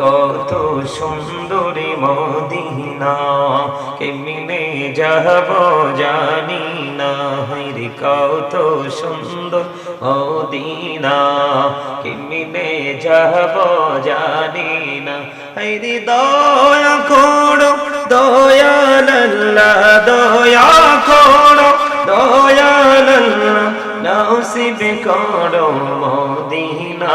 কত সুন্দরী মদিনা, কেমনে যাব জানি না। হইরে কত সুন্দর মদিনা, কেমনে যাব জানি না। হইরে দয়া করো দয়াল্লাহ দয়া করো দয়াল্লাহ নসিব করো মদিনা।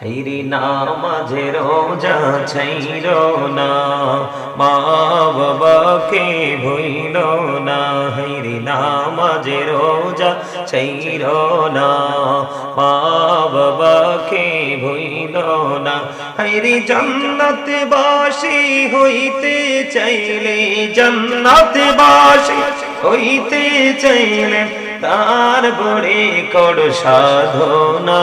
হেরি নামাজে রোজা ছাইর না মা বাবাকে ভইল না হেরি নামাজে রোজা ছাইর না মা বাবাকে ভইল না হেরি জান্নাত বাসি হইতে চাইলে জান্নাত বাসি হইতে চাইলে তার বড়ে কর সাধনা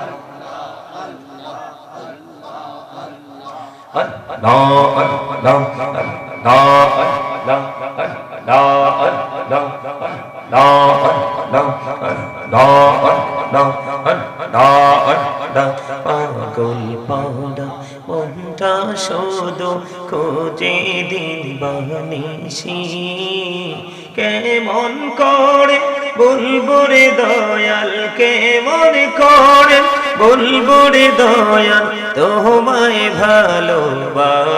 পাগল পাউডা মনটা শোধ খোঁজে দিন বানিসি কেমন করে বলব রে দয়াল কেমন করে? বলব রে দয়াল তোমায় ভালোবাসি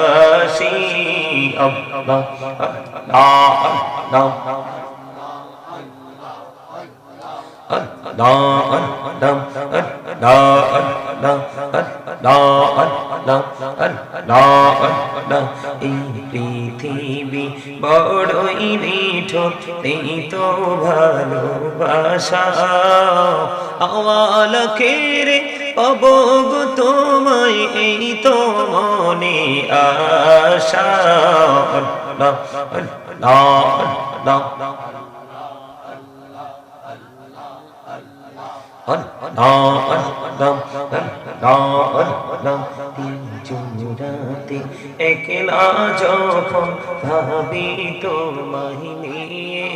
না এই পৃথিবী বড়ই নিঠো নেই তো ভালোবাসা। আওয়াল খেরে অবগ তোমায়, এই তো মনে আশা। আল্লাহ আল্লাহ আল্লাহ চুরাতে একলা যখন ভাবি তোমায় নিয়ে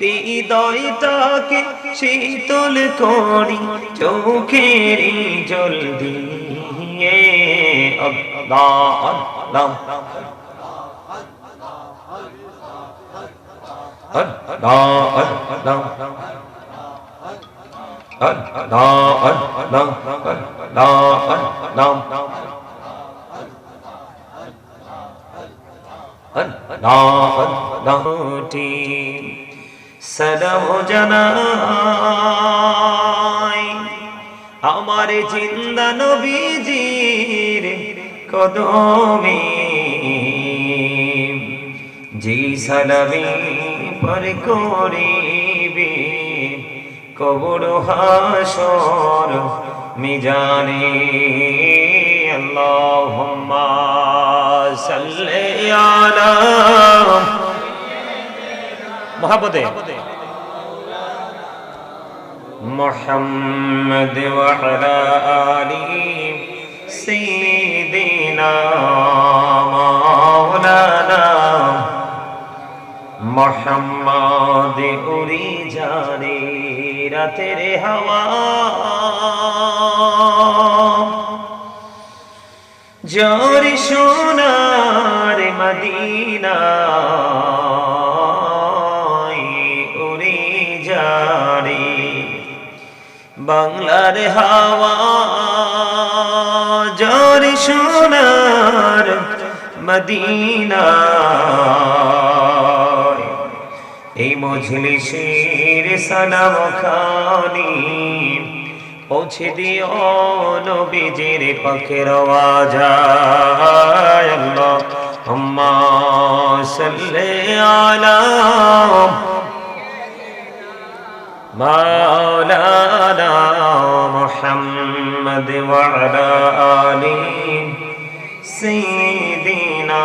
হৃদয়টাকে শীতল করি চোখের জল দিয়ে আল্লাহ আল্লাহ আল্লাহ আল্লাহ সদম জানাই আমার জিন্দা নবীজির কদমে। জি সালামি। পর করিবে কবর হাসর মিজানে আল্লাহুম্মা সাল্লি আলা মোহাম্মদে محمد وعلى آل سيدنا مولانا মোহাম্মদ উড়ি জানে রাতের হাওয়া। জোর সোনার মদিনা। উড়ি জানে বাংলার হাওয়া। জোর সোনার মদিনা। এই মজলিসের সালাম খানি পৌঁছে দিও নবীজির পাখের আওয়াজায় আল্লাহ, আম্মা সাল্লি আলা মাওলানা মুহাম্মদ ওয়া আলা আলি সাইয়্যিদিনা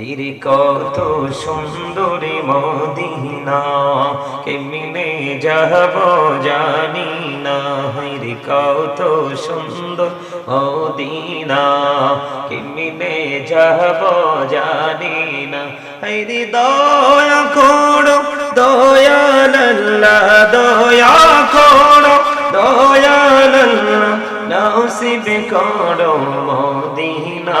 এইরে কত সুন্দরী মদিনা, কেমনে যাব জানি না। হৈরে কত সুন্দর মদিনা, কেমনে যাব জানি না। হৈরে দয়া করো দয়াল্লা দয়া করো দয়াল্লা নসিব করো মদিনা।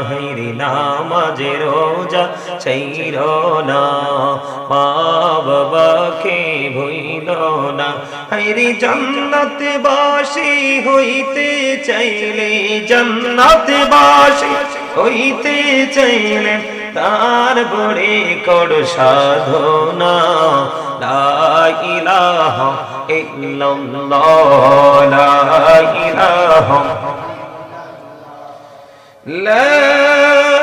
নামাজে রোজা ছাইর না। মা বাবাকে ভইল না। হেরি জান্নাত বাসি হইতে চাইলে জান্নাত বাসি হইতে চাইলে তার বড়ে কর সাধনা। লা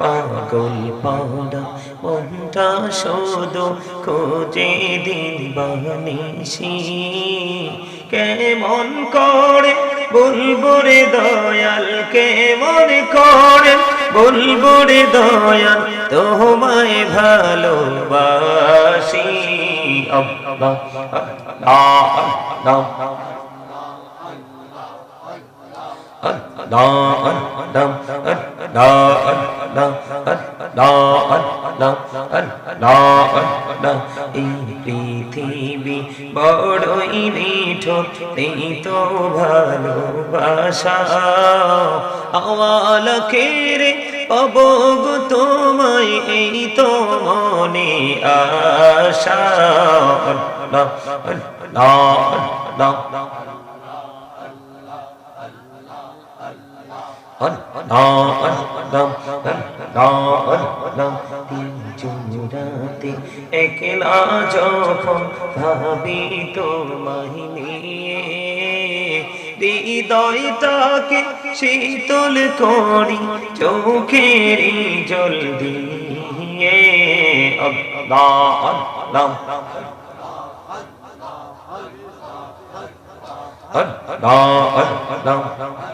পাগল পাউডা মনটা শুধু খোঁজে দিন বানিসি কেমন করে বলব দয়াল কেমন করে বলব দয়াল তোমায় ভালোবাসি আল্লাহ আল্লাহ আল্লাহ পৃথিবী বড়ই মিঠো নেই তো ভালোবাসা। আওয়াল খেরে পাবো গো তোমায়, এই তো মনে আশা। আল্লাহ আল্লাহ আল্লাহ চুরাতে একলা যখন ভাবি তোমায় নিয়ে হৃদয়টাকে শীতল করি চোখের জল দিয়ে আল্লাহ আল্লাহ আল্লাহ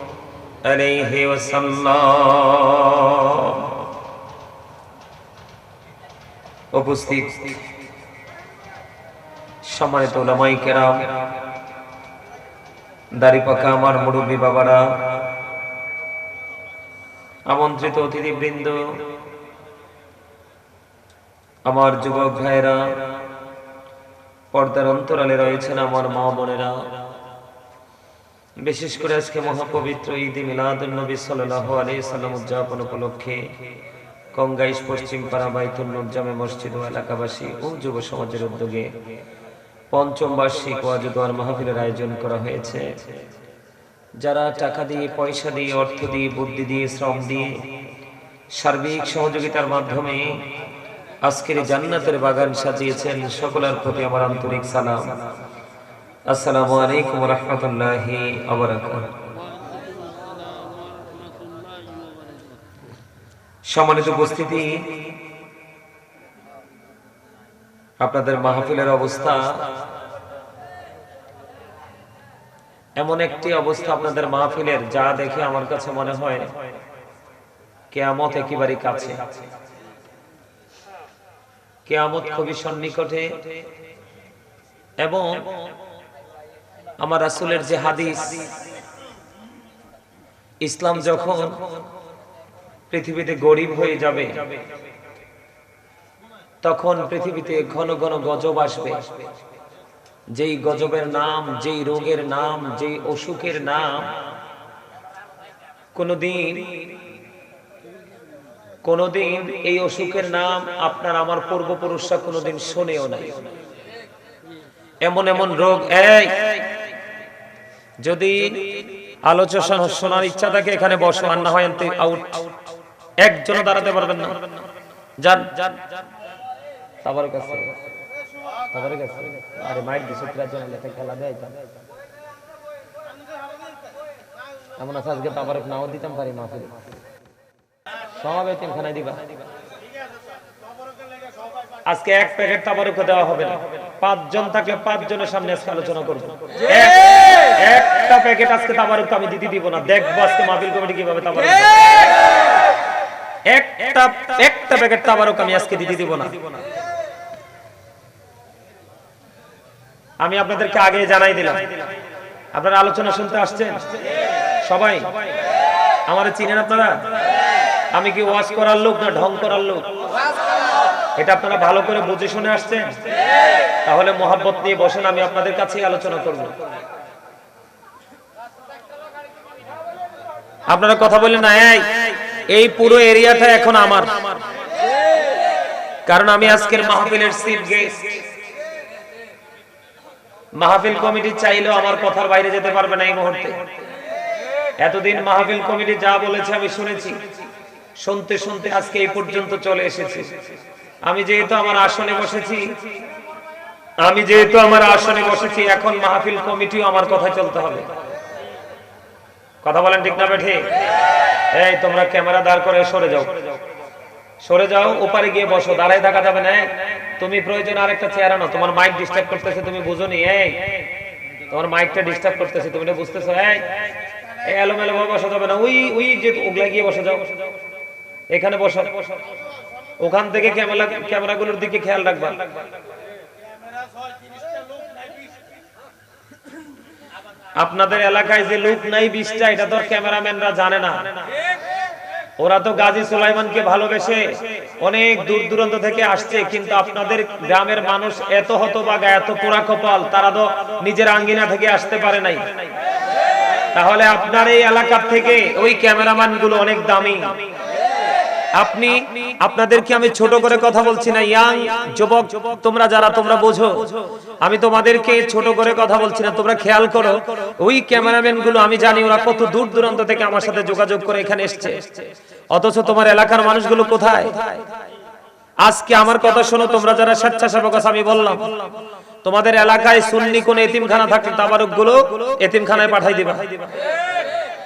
উপস্থিত সম্মানিত ওলামাই কেরাম, দাড়ি পাকা আমার মুরব্বী বাবারা, আমন্ত্রিত অতিথিবৃন্দ, আমার যুবক ভাইরা পর্দার অন্তরালে রয়েছেন আমার মা বোনেরা। বিশেষ করে আজকে মহাপবিত্র ঈদ মিলাদুল নবী সাল্লাল্লাহু আলাইহি সাল্লাম উদযাপন উপলক্ষে কঙ্গাইশ পশ্চিম পাড়া বাইতুল জামে মসজিদ ও এলাকাবাসী ও যুব সমাজের উদ্যোগে পঞ্চম বার্ষিক ওয়াজ মাহফিলের আয়োজন করা হয়েছে। যারা টাকা দিয়ে, পয়সা দিয়ে, অর্থ দিয়ে, বুদ্ধি দিয়ে, শ্রম দিয়ে সার্বিক সহযোগিতার মাধ্যমে আজকের জান্নাতের বাগান সাজিয়েছেন, সকলের প্রতি আমার আন্তরিক সালাম। আসসালামু আলাইকুম রহমতুল্লাহি সম্মানিত উপস্থিতি, আপনাদের মাহফিলের অবস্থা এমন একটি অবস্থা আপনাদের মাহফিলের, যা দেখে আমার কাছে মনে হয় কেয়ামত একেবারে কাছে। কেয়ামত খুবই সন্নিকটে এবং আমার রাসূলের যে হাদিস, ইসলাম যখন পৃথিবীতে গরিব হয়ে যাবে, তখন পৃথিবীতে ঘন ঘন গজব আসবে। যেই গজবের নাম, যেই রোগের নাম, যেই অসুখের নাম, কোনদিন কোনদিন এই অসুখের নাম আপনার আমার পূর্বপুরুষরা কোনদিন শোনেও নাই। এমন এমন রোগ, এই যদি আলোচনা শোনার ইচ্ছা থাকে, এখানে বসো, আর না হয় আউট একজনও দাঁড়াতে পারবেন না। যান। যান তাবার কাছে তাবার কাছে আরে মাইক দিছে প্রায় জন লেখা খেলা দেয় এমন আছে আজকে তাবারক? নাও দিতাম পারি মাহফিল সব এতিমখানায় দিবা। আজকে এক প্যাকেট তাবারক দেওয়া হবে না। পাঁচজন থাকলে পাঁচজনের সামনে আজকে আলোচনা করব। একটা প্যাকেট আজকে তাবারক আমি দিতে দিব না। দেখব আজকে মাহফিল কমিটি কীভাবে তাবারক। একটা একটা প্যাকেট তাবারক আমি আজকে দিতে দিব না। আমি আপনাদেরকে আগে জানাই দিলাম। আপনারা আলোচনা শুনতে আসছেন? সবাই? আমার চিনেন আপনারা? আমি কি ওয়াজ করার লোক না ঢং করার লোক? এটা আপনারা ভালো করে বুঝে শুনে আসছেন? তাহলে মোহাব্বত নিয়ে বসেন, আমি আপনাদের কাছে আলোচনা করব। আপনারা কথা বললেন না, এই পুরো এরিয়াটা এখন আমার। কারণ আমি আজকের মাহফিলের চিফ গেস্ট মাহফিল কমিটি চাইলেও আমার কথার বাইরে যেতে পারবে না এই মুহূর্তে। এতদিন মাহফিল কমিটি যা বলেছে আমি শুনেছি। শুনতে শুনতে আজকে এই পর্যন্ত চলে এসেছি। আমি যেহেতু আমার আসনে বসেছি, আমি যেহেতু আমার আসনে বসেছি, এখন মাহফিল কমিটিও আমার কথা চলতে হবে। কথা বলেন ঠিক না বেঠে? এই, তোমরা ক্যামেরা দাঁড় করে সরে যাও। সরে যাও, ওপারে গিয়ে বসো, দাঁড়ায় থাকা যাবে না। তুমি প্রয়োজন আরেকটা চেয়ার আনো তোমার মাইক ডিস্টার্ব করতেছে, তুমি বুঝো নি, এই। তোমার মাইকটা ডিস্টার্ব করতেছে, তুমি বুঝতেছো, এই। এই, এলোমেলো ভাবে বসা যাবে না। ওই ওই যে ওগলা গিয়ে বসে যাও। এখানে বসো। ওখান থেকে ক্যামেরা, ক্যামেরাগুলোর দিকে খেয়াল রাখবা। আপনাদের এলাকায় যে লোক নাই বিশটা, এটা তো ক্যামেরাম্যানরা জানে না। ওরা তো গাজী সুলাইমানকে ভালোবেসে অনেক দূর দূরান্ত থেকে আসছে, কিন্তু আপনাদের গ্রামের মানুষ এত হতবাগা, এত পোড়া কপাল, তারা তো নিজের আঙ্গিনা থেকে আসতে পারে নাই। তাহলে আপনার এই এলাকার থেকে ওই ক্যামেরাম্যানগুলো অনেক দামি। আপনি, আপনাদেরকে আমি ছোট করে কথা বলছি না, ইয়াং যুবক, তোমরা যারা, তোমরা বোঝো। আমি তোমাদেরকে ছোট করে কথা বলছি না, তোমরা খেয়াল করো, ওই ক্যামেরাম্যানগুলো আমি জানি ওরা কত দূর দূরান্ত থেকে আমার সাথে যোগাযোগ করে এখানে এসছে। অথচ তোমার এলাকার মানুষগুলো কোথায়? আজকে আমার কথা শোনো, তোমরা যারা স্বেচ্ছাসেবক আছো, আমি বললাম, তোমাদের এলাকায় সুন্নি কোন এতিমখানা থাকলে তাবারকগুলো এতিমখানায় পাঠাই দিবা।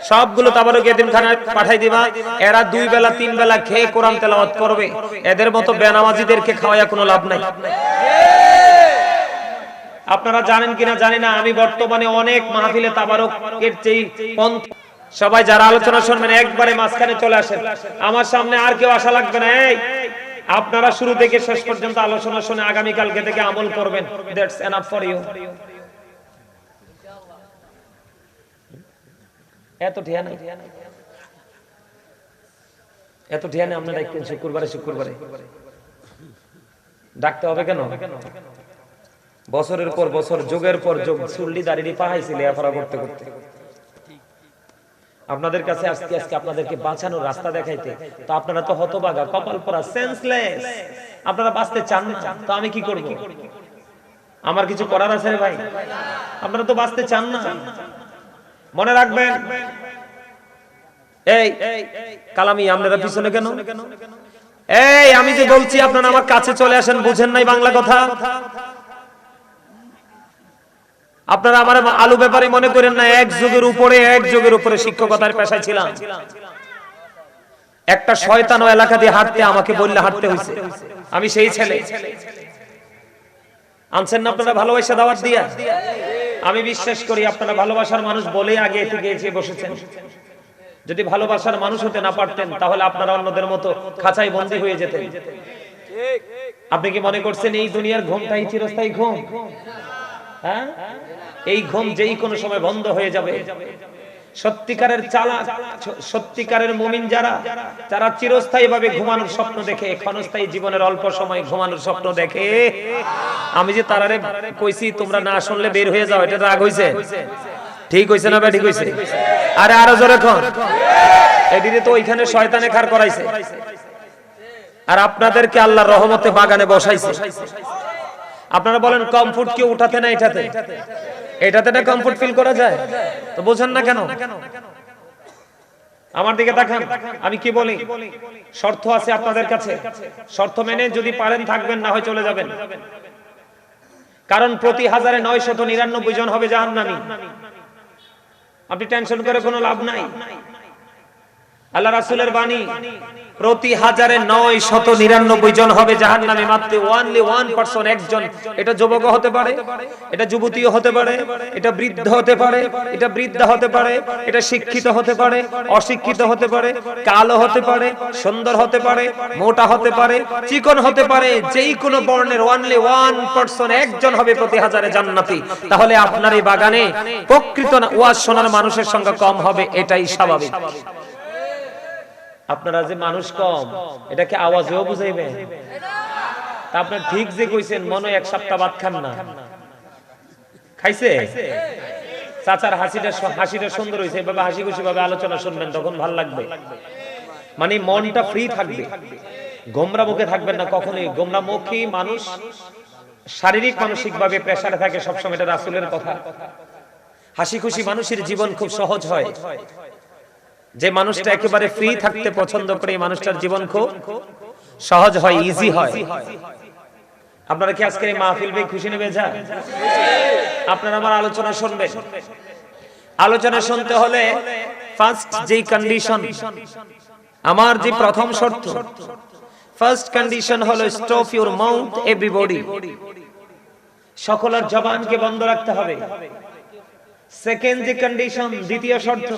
সবগুলো তাবারক এতিমখানায় পাঠাই দিবা। এরা দুই বেলা, তিন বেলা খেয়ে কোরআন তেলাওয়াত করবে। এদের মতো বেনামাজিদেরকে খাওয়াইয়া কোনো লাভ নাই। আপনারা জানেন কিনা জানি না, আমি বর্তমানে অনেক মাহফিলে তাবারকের চেয়ে পন্থ সবাই যারা আলোচনা শুনবেন, একবারে মাঝখানে চলে আসেন। আমার সামনে আর কেউ আসা লাগবে না, এই। আপনারা শুরু থেকে শেষ পর্যন্ত আলোচনা শুনে আগামী কালকে থেকে আমল করবেন। দ্যাটস এনাফ ফর ইউ এত ঠিয়া নাই এত ঠিয়া নেই আপনারা একদিন শুক্রবারে শুক্রবারে। ডাকতে হবে কেন? বছরের পর বছর, যুগের পর যুগ, চুল্লি দাঁড়িয়ে পাহাইছি লেখাপড়া করতে করতে। আপনাদের কাছে আজকে আজকে আপনাদেরকে বাঁচানোর রাস্তা দেখাইতে, তো আপনারা তো হতবাগা, কপাল পরা সেন্সলেস আপনারা বাঁচতে চান না, তো আমি কি করব? আমার কিছু করার আছে রে ভাই? আপনারা তো বাঁচতে চান না। মনে রাখবেন, এই, কালামি, আপনারা পিছনে কেন? এই, আমি যে বলছি, আপনারা আমার কাছে চলে আসেন, বুঝেন নাই বাংলা কথা? আপনারা আমার আলু ব্যাপারে মনে করেন না, এক যুগের উপরে, এক যুগের উপরে শিক্ষকতার পেশায় ছিলাম। একটা শয়তান এলাকা দিয়ে হাঁটতে আমাকে বললে হাঁটতে হয়েছে আমি সেই ছেলে। আনছেন না আপনারা ভালোবাসা দাওয়াত দিয়া? আমি বিশ্বাস করি আপনারা ভালোবাসার মানুষ বলে আগে এসে বসেছেন। যদি ভালোবাসার মানুষ হতে না পারতেন, তাহলে আপনারা অন্যদের মতো খাঁচায় বন্দী হয়ে যেতেন। আপনি কি মনে করছেন এই দুনিয়ার ঘুমটাই চিরস্থায়ী ঘুম? হ্যাঁ? এই ঘুম যেই কোনো সময় বন্ধ হয়ে যাবে। সত্যিকারের চালা সত্যিকারের মুমিন যারা যারা চিরস্থায়ী ভাবে ঘুমানোর স্বপ্ন দেখে, ক্ষণস্থায়ী জীবনের অল্প সময় ঘুমানোর স্বপ্ন দেখে। আমি যে তারারে কইছি, তোমরা না শুনলে বের হয়ে যাও, এটা রাগ হইছে। ঠিক হইছে না ঠিক হইছে? আরে আরও জোরে এদিকে তো ওইখানে শয়তানে খার করাইছে। আর আপনাদেরকে আল্লাহর রহমতে বাগানে বসাইছে। আপনারা বলেন কমফোর্ট কি উঠাতে না এটাতে? এটাতে এটা কমফোর্ট ফিল করা যায়। তো বোঝেন না কেন? আমার দিকে তাকান। আমি কি বলি? শর্ত আছে আপনাদের কাছে। শর্ত মেনে যদি পারেন থাকবেন, না হয় চলে যাবেন। কারণ প্রতি হাজারে নয় শত নিরানব্বই জন হবে জাহান্নামী। আপনি টেনশন করে কোনো লাভ নাই। আল্লাহ রাসুলের বাণী প্রতি হাজারে নয় শত নিরানব্বই জন হবে জাহান নামে একজন এটা যুবক হতে পারে এটা হতে পারে এটা বৃদ্ধ হতে পারে এটা বৃদ্ধা হতে পারে এটা শিক্ষিত হতে পারে অশিক্ষিত হতে পারে কালো হতে পারে সুন্দর হতে পারে মোটা হতে পারে চিকন হতে পারে যেই কোনো বর্ণের ওয়ানলি ওয়ান পার্সন একজন হবে প্রতি হাজারে জান্নাতি তাহলে আপনার এই বাগানে প্রকৃত ওয়াজ শোনার মানুষের সংখ্যা কম হবে এটাই স্বাভাবিক আপনারা যে মানুষ কম, এটাকে আওয়াজেও বুঝাইবে তা আপনার ঠিক যে কইছেন, মনে এক সপ্তাহ বাদ খান না। খাইছে? চাচার হাসিটা হাসিটা সুন্দর হয়েছে এভাবে হাসি খুশি ভাবে আলোচনা শুনবেন, তখন ভালো লাগবে। মানে মনটা ফ্রি থাকবে। গোমরা মুখে থাকবেন না কখনোই। গোমরা মুখী মানুষ শারীরিক মানসিক ভাবে প্রেসারে থাকে সবসময়, এটা রাসুলের কথা। হাসি খুশি মানুষের জীবন খুব সহজ হয়। যে মানুষটা একেবারে ফ্রি থাকতে পছন্দ করে এই মানুষটার জীবন খুব সহজ হয় ইজি হয়। আপনারা কি আজকে এই মাহফিল বে খুশি নেবে, যা? আপনারা আমার আলোচনা শুনবেন। আলোচনা শুনতে হলে ফার্স্ট যেই কন্ডিশন আমার যে প্রথম শর্ত ফার্স্ট কন্ডিশন হলো স্টপ ইউর মাউথ এভরিবডি সকলের জবানকে বন্ধ রাখতে হবে। সেকেন্ড যে কন্ডিশন দ্বিতীয় শর্ত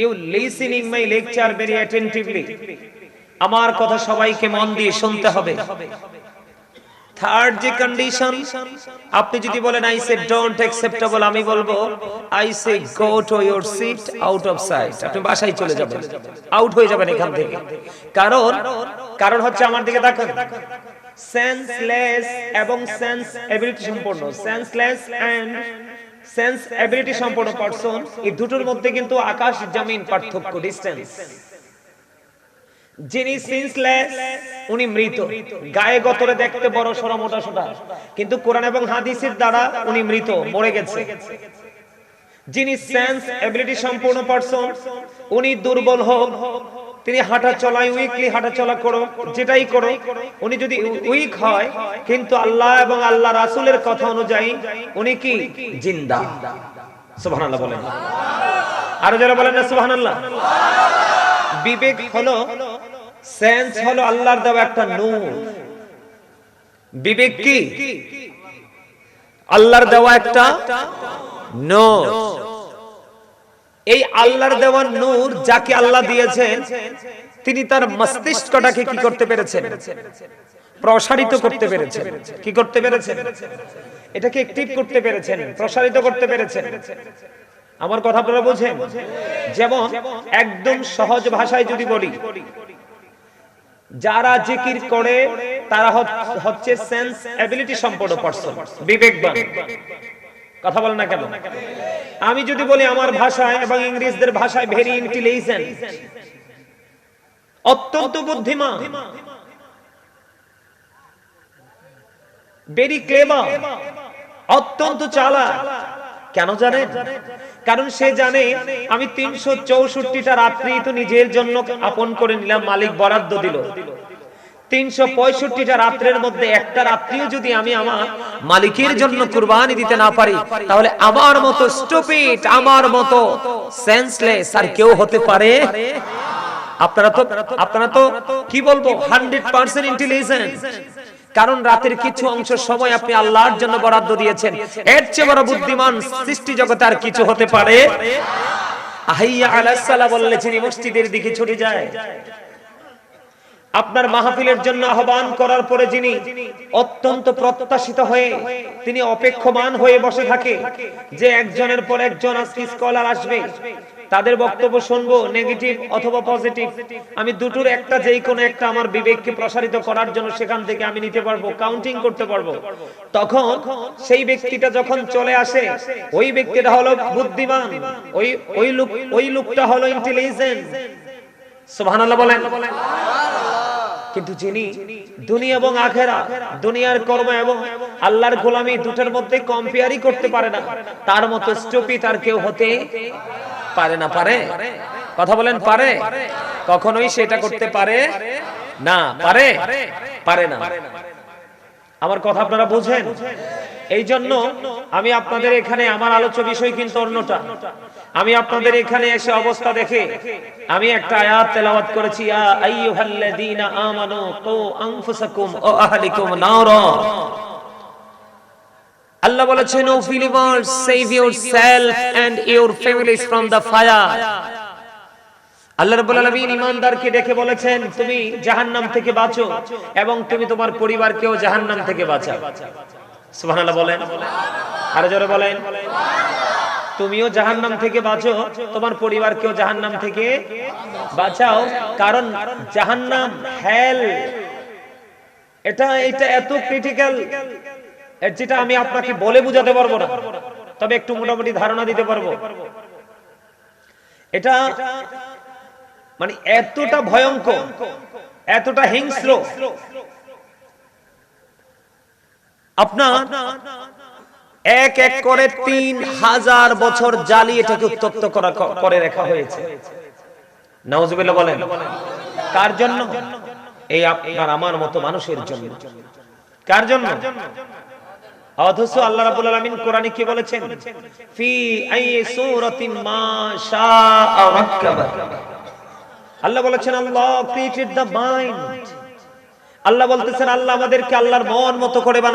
you listening my lecture very attentively আমার কথা সবাইকে মন দিয়ে শুনতে হবে। থার্ড যে কন্ডিশন আপনি যদি বলেন আই সে ডোন্ট অ্যাকসেপ্টেবল আমি বলব I say go to your seat out of sight আপনি বাসায় চলে যাবেন। আউট হয়ে যাবেন এখান থেকে। কারণ কারণ হচ্ছে আমার দিকে দেখেন সেন্সলেস এবং সেন্স এবিলিটি সম্পন্ন। সেন্সলেস এন্ড সেন্স এবিলিটি সম্পন্ন পারসন এই দুটোর মধ্যে কিন্তু আকাশ, জমিন পার্থক্য ডিসটেন্স যিনি সেন্সলেস উনি মৃত। গায়ে গতরে দেখতে বড়, সরো, মোটা, সোটা। কিন্তু কোরআন এবং হাদিসের দ্বারা উনি মৃত, মরে গেছে। যিনি সেন্স এবিলিটি সম্পূর্ণ পারসন উনি দুর্বল হোক তিনি হাঁটা চলায় উইকলি হাঁটা চলা করো, যেটাই করো, উনি যদি উইক হয়, কিন্তু আল্লাহ এবং আল্লাহ রাসুলের কথা অনুযায়ী উনি কি? জিন্দা। সুবহানাল্লাহ বলেন। আরও যারা বলেন না, সুবহানাল্লাহ। বিবেক হলো সেন্স হলো আল্লাহর দেওয়া একটা নূর। বিবেক কি? আল্লাহর দেওয়া একটা নূর। এই আল্লাহর দেওয়া নূর যাকে আল্লাহ দিয়েছেন, তিনি তার মস্তিষ্কটাকে কি করতে পেরেছেন? প্রসারিত করতে পেরেছেন। কি করতে পেরেছেন? এটাকে অ্যাক্টিভ করতে পেরেছেন, প্রসারিত করতে পেরেছেন। আমার কথা আপনারা বোঝেন? যেমন একদম সহজ ভাষায় যদি বলি, যারা জিকির করে, তারা হচ্ছে সেন্স এবিলিটি সম্পন্ন পারসন বিবেকবান। কথা বল না কেন? আমি যদি বলি আমার ভাষায় এবং ইংরেজদের ভাষায় ভেরি ইন্টেলিজেন্ট অত্যন্ত বুদ্ধিমান ভেরি ক্লেভার অত্যন্ত চালাক, কেন জানেন? কারণ সে জানে আমি তিনশো চৌষট্টিটা রাত্রি তো নিজের জন্য আপন করে নিলাম, মালিক বরাদ্দ দিল। আপনারা তো আপনারা তো কি বলব হান্ড্রেড পার্সেন্ট কারণ রাতের কিছু অংশ সময় আপনি আল্লাহর জন্য বরাদ্দ দিয়েছেন। এর চেয়ে বড় বুদ্ধিমান সৃষ্টি জগতে আর কিছু হতে পারে? সালাম বললে মসজিদের দিকে ছুটে যায় আপনার মাহফিলের জন্য আহ্বান করার পরে যিনি অত্যন্ত প্রত্যাশিত হয়ে তিনি অপেক্ষমান হয়ে বসে থাকে যে একজনের পর একজন আজকে স্কলার আসবে, তাদের বক্তব্য শুনব নেগেটিভ অথবা পজিটিভ আমি দুটোর একটা, যেই কোনো একটা আমার বিবেককে প্রসারিত করার জন্য সেখান থেকে আমি নিতে পারব কাউন্টিং করতে পারব। তখন সেই ব্যক্তিটা যখন চলে আসে, ওই ব্যক্তিটা হলো বুদ্ধিমান, ওই ওই লোক, ওই লোকটা হলো ইন্টেলিজেন্ট সুবহানাল্লাহ বলেন। কিন্তু যিনি দুনিয়া এবং আখেরা, দুনিয়ার কর্ম এবং আল্লাহর গোলামি দুটোর মধ্যে কম্পেয়ারই করতে পারে না। তার মতো স্টুপি তার কেউ হতে পারে না, পারে? কথা বলেন, পারে? কখনোই সেটা করতে পারে না, পারে? পারে না। আমার কথা আপনারা বুঝেন? এই জন্য আমি আপনাদের এখানে আমার আলোচ্য বিষয় কিন্তু অন্যটা। আমি আপনাদের এখানে এসে অবস্থা দেখে আমি একটা আয়াত তেলাওয়াত করেছি, ইয়া আইয়ুহাল্লাযীনা আমানু কু আনফুসাকুম ওয়া আহলিকুম নারা। আল্লাহ বলেছেন, O believers save yourself and your families from the fire আল্লাহ রাব্বুল আলামিন ঈমানদারকে ডেকে বলেছেন, তুমি জাহান্নাম থেকে বাঁচো এবং তুমি তোমার পরিবারকেও জাহান্নাম থেকে বাঁচাও। আরও জোরে বলেন। তুমিও জাহান্নাম থেকে বাঁচো, তোমার পরিবারকেও জাহান্নাম থেকে বাঁচাও, কারণ জাহান্নাম হেল এটা এটা এত ক্রিটিক্যাল যেটা আমি আপনাকে বলে বুঝাতে পারব না, তবে একটু মোটামুটি ধারণা দিতে পারব। এটা মানে এতটা ভয়ঙ্কর, এতটা হিংস্র আপনার এক এক করে তিন হাজার বছর জালি এটাকে উত্তপ্ত করা করে রাখা হয়েছে। নাউজুবিল্লাহ বলেন, কার জন্য? এই আপনার, আমার মতো মানুষের জন্য। কার জন্য? আল্লাহ আল্লাহ বলতেছেন, আল্লাহ আমাদেরকে আল্লাহর মন মতো করে বানায়